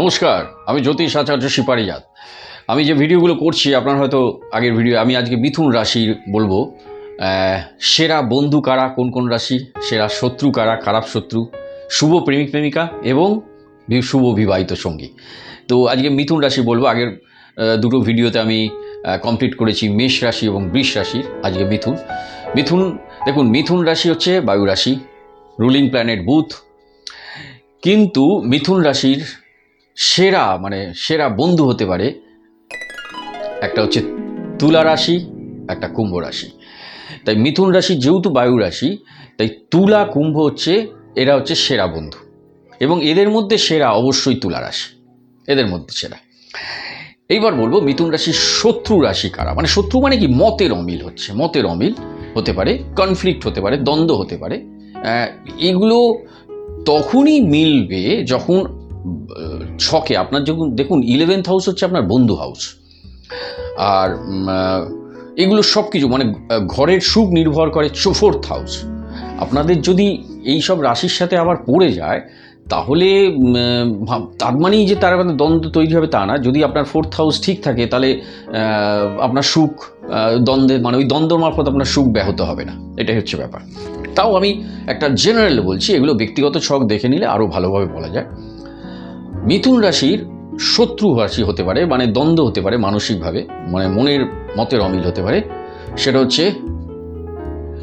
নমস্কার, আমি জ্যোতিষ আচার্য সিপারিজাত। আমি যে ভিডিওগুলো করছি, আপনার হয়তো আগের ভিডিও, আমি আজকে মিথুন রাশির বলব। সেরা বন্ধু কারা, কোন কোন রাশি? সেরা শত্রু কারা, খারাপ শত্রু? শুভ প্রেমিক প্রেমিকা এবং শুভ বিবাহিত সঙ্গী। তো আজকে মিথুন রাশি বলব, আগের দুটো ভিডিওতে আমি কমপ্লিট করেছি মেষ রাশি এবং বৃষ রাশির, আজকে মিথুন। মিথুন, দেখুন, মিথুন রাশি হচ্ছে বায়ু রাশি রুলিং প্ল্যানেট বুথ কিন্তু মিথুন রাশির সেরা মানে সেরা বন্ধু হতে পারে একটা হচ্ছে তুলা রাশি, একটা কুম্ভ রাশি। তাই মিথুন রাশি যেহেতু বায়ু রাশি, তাই তুলা, কুম্ভ হচ্ছে, এরা হচ্ছে সেরা বন্ধু। এবং এদের মধ্যে সেরা অবশ্যই তুলা রাশি। এদের মধ্যে সেরা। এইবার বলব, মিথুন রাশির শত্রু রাশি কারা? মানে শত্রু মানে কি? মতের অমিল হচ্ছে। মতের অমিল হতে পারে কনফ্লিক্ট হতে পারে, দ্বন্দ্ব হতে পারে। এগুলো তখনই মিলবে যখন ছকে আপনার যখন, দেখুন ইলেভেন্থ হাউস হচ্ছে আপনার বন্ধু হাউস আর এগুলো সব কিছু মানে ঘরের সুখ নির্ভর করে ফোর্থ হাউস আপনাদের যদি এই সব রাশির সাথে আবার পড়ে যায়, তাহলে তার মানেই যে তার মানে দ্বন্দ্ব তৈরি হবে তা না। যদি আপনার ফোর্থ হাউস ঠিক থাকে, তাহলে আপনার সুখ দ্বন্দ্বের মানে ওই দ্বন্দ্ব মারফত আপনার সুখ ব্যাহত হবে না। এটাই হচ্ছে ব্যাপার। তাও আমি একটা জেনারেল বলছি, এগুলো ব্যক্তিগত ছক দেখে নিলে আরও ভালোভাবে বলা যায়। মিথুন রাশির শত্রু রাশি হতে পারে মানে দ্বন্দ্ব হতে পারে মানসিকভাবে মানে মনের মতের অমিল হতে পারে। সেটা হচ্ছে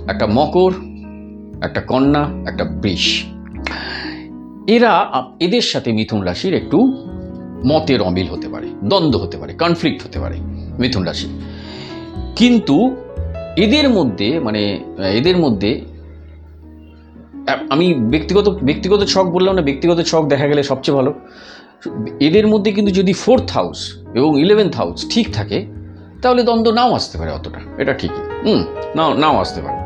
একটা মকর, একটা কন্যা, একটা বৃষ। এরা এদের সাথে মিথুন রাশির একটু মতের অমিল হতে পারে, দ্বন্দ্ব হতে পারে কনফ্লিক্ট হতে পারে মিথুন রাশি কিন্তু এদের মধ্যে মানে এদের মধ্যে আমি ব্যক্তিগত ব্যক্তিগত ছক বললাম না, ব্যক্তিগত ছক দেখা গেলে সবচেয়ে ভালো। এদের মধ্যে কিন্তু যদি ফোর্থ হাউস এবং ইলেভেন্থ হাউস ঠিক থাকে, তাহলে দ্বন্দ্ব নাও আসতে পারে অতটা, এটা ঠিকই। হুম, নাও নাও আসতে পারে।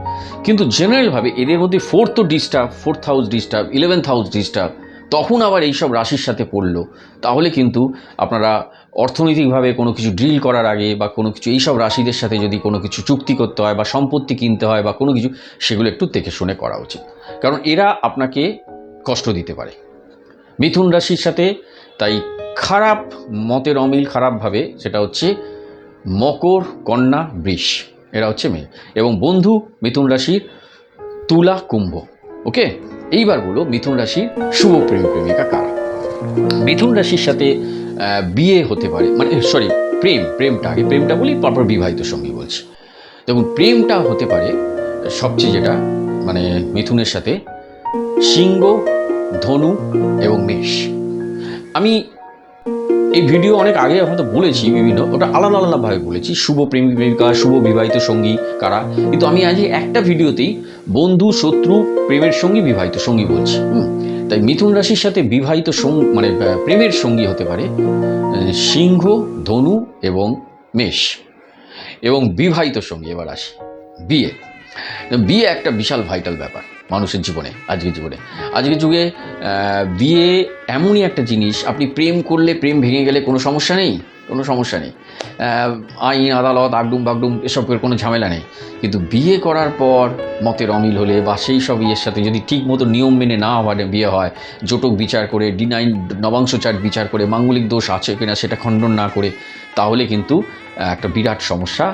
কিন্তু জেনারেলভাবে এদের মধ্যে fourth disturb fourth house disturb eleventh house disturb তখন আবার এইসব রাশির সাথে পড়ল। তাহলে কিন্তু আপনারা অর্থনৈতিকভাবে কোনো কিছু ড্রিল করার আগে বা কোনো কিছু এইসব রাশিদের সাথে যদি কোনো কিছু চুক্তি করতে হয় বা সম্পত্তি কিনতে হয় বা কোনো কিছু, সেগুলো একটু দেখে শুনে করা উচিত। কারণ এরা আপনাকে কষ্ট দিতে পারে। মিথুন রাশির সাথে তাই খারাপ মতের অমিল খারাপভাবে সেটা হচ্ছে মকর, কন্যা, বৃষ, এরা হচ্ছে মেয়ে। এবং বন্ধু মিথুন রাশির তুলা কুম্ভ ওকে এইবার বলো, মিথুন রাশির শুভ প্রেম প্রেমিকা কারা? মিথুন রাশির সাথে বিয়ে হতে পারে মানে সরি প্রেম, প্রেমটা, আগে প্রেমটা বলি, তারপর বিবাহিত সঙ্গী বলছি। দেখুন, প্রেমটা হতে পারে, সবচেয়ে যেটা মানে মিথুনের সাথে, সিংহ, ধনু এবং মেষ। আমি এই ভিডিও অনেক আগে হয়তো বলেছি বিভিন্ন, ওটা আলাদা আলাদাভাবে বলেছি, শুভ প্রেমিক প্রেমিকা, শুভ বিবাহিত সঙ্গী কারা? কিন্তু আমি আজ একটা ভিডিওতেই বন্ধু, শত্রু, প্রেমের সঙ্গী, বিবাহিত সঙ্গী বলছি, হুম। তাই মিথুন রাশির সাথে বিবাহিত মানে প্রেমের সঙ্গী হতে পারে সিংহ, ধনু এবং মেষ এবং বিবাহিত সঙ্গী এবার আসি, বিয়ে। বিয়ে একটা বিশাল ভাইটাল ব্যাপার। মানুষের জীবনে, আজকের জীবনে। আজকের যুগে বিয়ে এমনই একটা জিনিস, আপনি প্রেম করলে প্রেম ভেঙে গেলে কোনো সমস্যা নেই, কোনো সমস্যা নেই। আইন, আদালত, আগডুম বাগডুম, এসবের কোনো ঝামেলা নেই। কিন্তু বিয়ে করার পর মতের অমিল হলে বা সেই সব ইয়ের সাথে যদি ঠিক মতো নিয়ম মেনে না হওয়ার বিয়ে হয়, জটক বিচার করে, ডিনাইন নবাংশ চার্ট বিচার করে, মাঙ্গলিক দোষ আছে কিনা সেটা খণ্ডন না করে, তাহলে কিন্তু একটা বিরাট সমস্যা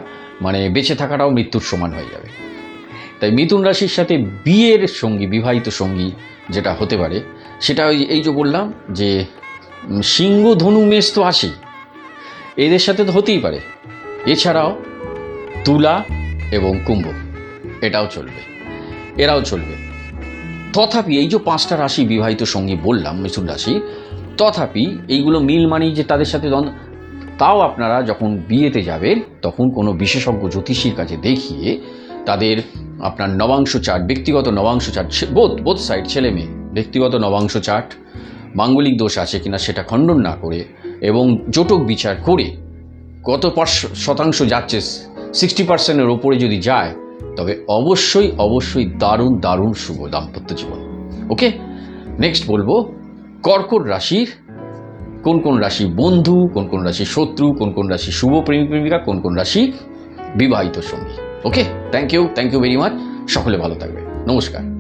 মানে বেঁচে থাকাটাও মৃত্যুর সমান হয়ে যাবে। তাই মিথুন রাশির সাথে বিয়ের সঙ্গী, বিবাহিত সঙ্গী যেটা হতে পারে, সেটা ওই এই যে বললাম যে সিংহ, ধনু, মেষ তো আসেই। এদের সাথে তো হতেই পারে। এছাড়াও তুলা এবং কুম্ভ, এটাও চলবে, এরাও চলবে। তথাপি এই যে পাঁচটা রাশি বিবাহিত সঙ্গী বললাম, মিথুন রাশি, তথাপি এইগুলো মিল মানেই যে তাদের সাথে দ্বন্দ্ব। তাও আপনারা যখন বিয়েতে যাবেন, তখন কোনো বিশেষজ্ঞ জ্যোতিষীর কাছে দেখিয়ে তাদের আপনার নবাংশ চার্ট ব্যক্তিগত নবাংশ চার্ট বোধ বোধ সাইড ছেলে মেয়ে, ব্যক্তিগত নবাংশ চার্ট মাঙ্গলিক দোষ আছে কিনা সেটা খণ্ডন না করে এবং জোটক বিচার করে কত শতাংশ যাচ্ছে সিক্সটি পার্সেন্টের ওপরে যদি যায়, তবে অবশ্যই অবশ্যই দারুণ দারুণ শুভ দাম্পত্য জীবন। ওকে? নেক্সট বলব, কর্কট রাশির কোন কোন রাশি বন্ধু, কোন কোন রাশি শত্রু, কোন কোন রাশি শুভ প্রেমিক, প্রেমিকা, কোন কোন রাশি বিবাহিত সঙ্গী। Okay thank you thank you very much সকলে ভালো থাকবে নমস্কার।